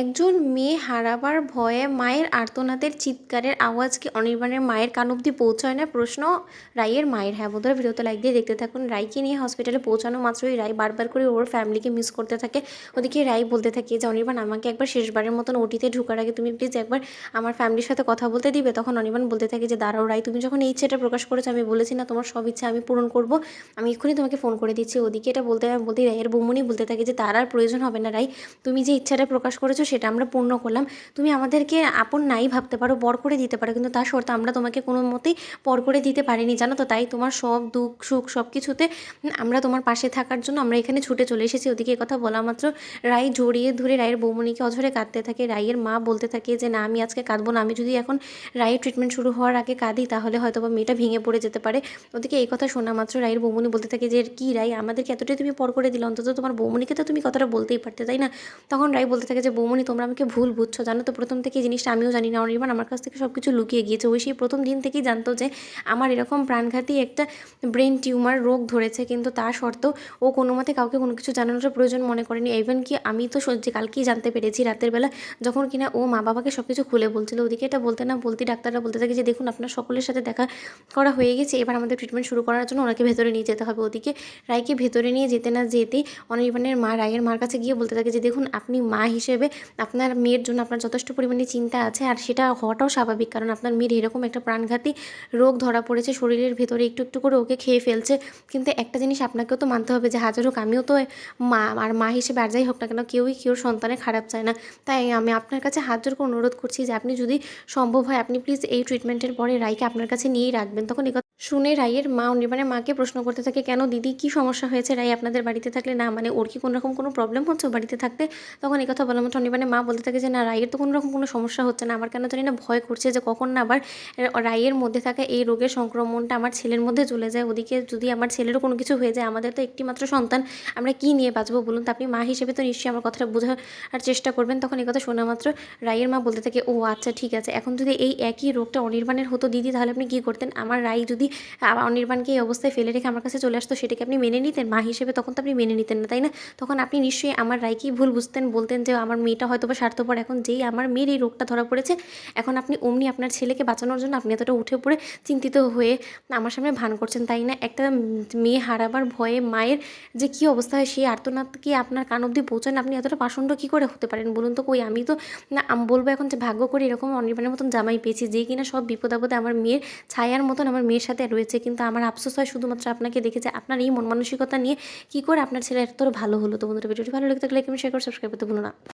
একজন মেয়ে হারাবার ভয়ে মায়ের আর্তনাদের চিৎকারের আওয়াজ কি অনির্বাণের মায়ের কান অব্দি পৌঁছায় না? প্রশ্ন রায়ের মায়ের। হ্যাঁ বন্ধুরা, ভিডিওতে লাইক দিয়ে দেখতে থাকুন। রায়কে নিয়ে হসপিটালে পৌঁছানো মাত্রই রায় বারবার করে ওর ফ্যামিলিকে মিস করতে থাকে। ওদিকে রায় বলতে থাকে যে, অনির্বাণ, আমাকে একবার শেষবারের মতন ওটিতে ঢোকার আগে তুমি প্লিজ একবার আমার ফ্যামিলির সাথে কথা বলতে দিবে? তখন অনির্বাণ বলতে থাকে যে, দাঁড়াও রায় তুমি যখন এই ইচ্ছেটা প্রকাশ করেছ, আমি বলেছি না, তোমার সব ইচ্ছা আমি পূরণ করব। আমি এক্ষুনি তোমাকে ফোন করে দিচ্ছি। ওদিকে এটা বলতে বলতে রাইয়ের বৌমনি বলতে থাকে যে, তার আর প্রয়োজন হবে না রাই। তুমি যে ইচ্ছাটা প্রকাশ করেছ সেটা আমরা পূর্ণ করলাম। তুমি আমাদেরকে আপন নাই ভাবতে পারো বর করে দিতে পারো, কিন্তু তার শর্তে আমরা তোমাকে কোনো মতেই পর করে দিতে পারিনি, জানো তো? তাই তোমার সব দুঃখ, সুখ সব কিছুতে আমরা তোমার পাশে থাকার জন্য আমরা এখানে ছুটে চলে এসেছি। ওদিকে কথা বলা মাত্র রায় জড়িয়ে ধরে রায়ের বৌমনিকে অঝরে কাঁদতে থাকে। রায়ের মা বলতে থাকে যে, না, আমি আজকে কাঁদবো না। আমি যদি এখন রায়ের ট্রিটমেন্ট শুরু হওয়ার আগে কাঁদি, তাহলে হয়তো বা মেয়েটা ভেঙে পড়ে যেতে পারে। ওদিকে এই কথা শোনা মাত্র রায়ের বৌমনি বলতে থাকে যে, কী রায়? আমাদেরকে এতটাই তুমি পর করে দিলে? অন্তত তোমার বৌমনিকে তো তুমি কথাটা বলতেই পারতে, তাই না? তখন রায় বলতে থাকে যে, বৌমনি তোমরা আমাকে ভুল বুঝছ। জানো তো প্রথম থেকে জিনিসটা আমিও জানি না। অনির্বাণ আমার কাছ থেকে সব কিছু লুকিয়ে গিয়েছে। ওই সেই প্রথম দিন থেকেই জানতো যে আমার এরকম প্রাণঘাতী একটা ব্রেন টিউমার রোগ ধরেছে। কিন্তু তা সত্ত্বেও ও কোনো মতে কাউকে কোনো কিছু জানানোর প্রয়োজন মনে করেনি। ইভেন কি আমি তো সত্যি কালকেই জানতে পেরেছি রাতের বেলা, যখন কিনা ও মা বাবাকে সব কিছু খুলে বলছিল। ওদিকে এটা বলতে না বলতে ডাক্তাররা বলতে থাকে যে, দেখুন, আপনার সকলের সাথে দেখা করা হয়ে গেছে। এবার আমাদের ট্রিটমেন্ট শুরু করার জন্য ওনাকে ভেতরে নিয়ে যেতে হবে। ওদিকে রায়কে ভেতরে নিয়ে যেতে না যেতেই অনির্বাণের মা, রায়ের মার কাছে গিয়ে বলতে থাকে যে, দেখুন, আপনি মা হিসেবে আপনার মেয়ের জন্য আপনার যথেষ্ট পরিমাণে চিন্তা আছে আর সেটা হওয়াটাও স্বাভাবিক কারণ আপনার মেয়ের এরকম একটা প্রাণঘাতী রোগ ধরা পড়েছে, শরীরের ভেতরে একটু একটু করে ওকে খেয়ে ফেলছে। কিন্তু একটা জিনিস আপনাকেও তো মানতে হবে যে হাজার হোক, আমিও তো মা আর মা হিসেবে আর যাই হোক না কেন কেউই কেউ সন্তানের খারাপ চায় না। তাই আমি আপনার কাছে হাত জোর করে অনুরোধ করছি যে আপনি যদি সম্ভব হয় আপনি প্লিজ এই ট্রিটমেন্টের পরে রাইকে আপনার কাছে নিয়েই রাখবেন। তখন শুনে রায়ের মা অনির্বাণের মাকে প্রশ্ন করতে থাকে, কেন দিদি, কি সমস্যা হয়েছে? রাই আপনাদের বাড়িতে থাকলে না মানে ওর কি কোনো রকম কোনো প্রবলেম হচ্ছে বাড়িতে থাকতে? তখন এই কথা বলা মতো অনির্বাণের মা বলতে থাকে যে, না রায়ের তো কোনো রকম কোনো সমস্যা হচ্ছে না। আমার কেন জানি না ভয় করছে যে কখন না আবার রাইয়ের মধ্যে থাকা এই রোগের সংক্রমণটা আমার ছেলের মধ্যে চলে যায়। ওদিকে যদি আমার ছেলেরও কোনো কিছু হয়ে যায়, আমাদের তো একটি মাত্র সন্তান, আমরা কি নিয়ে বাঁচবো বলুন তো? আপনি মা হিসেবে তো নিশ্চয়ই আমার কথাটা বোঝার চেষ্টা করবেন। তখন এই কথা শোনা মাত্র রাইয়ের মা বলতে থাকে, ও আচ্ছা ঠিক আছে। এখন যদি এই একই রোগটা অনির্বাণের হতো, দিদি, তাহলে আপনি কী করতেন? আমার রায় যদি অনির্বাণকে এই অবস্থায় ফেলে রেখে আমার কাছে চলে আসতো, সেটাকে আপনি মেনে নিতেন? মা হিসেবে তখন তো আপনি মেনে নিতেন না, তাই না? তখন আপনি নিশ্চয়ই আমার রায়কেই ভুল বুঝতেন, বলতেন যে আমার মেয়েটা হয়তো বা স্বার্থপর। এখন যেই আমার মেয়ের এই রোগটা ধরা পড়েছে, এখন আপনি অমনি আপনার ছেলেকে বাঁচানোর জন্য আপনি এতটা উঠে পড়ে চিন্তিত হয়ে আমার সামনে ভান করছেন, তাই না? একটা মেয়ে হারাবার ভয়ে মায়ের যে কী অবস্থা হয়, সেই আর্তনাদ কি আপনার কান অব্দি পৌঁছান আপনি এতটা পাষণ্ড কী করে হতে পারেন বলুন তো? কই আমি তো, না বলব এখন যে ভাগ্য করে এরকম অনির্বাণের মতন জামাই পেয়েছি, যে কিনা সব বিপদ আপদে আমার মেয়ের ছায়ার মতন আমার মেয়ের সাথে রয়েছে, কিন্তু আমার আফসোস হয় শুধুমাত্র আপনাকে দেখে যে আপনার এই মন মানসিকতা নিয়ে কী করে আপনার ছেলে এত ভালো হলো। তো বন্ধুরা, ভিডিওটি ভালো লাগে থাকলে শেয়ার করে সাবস্ক্রাইব করতে ভুলো না।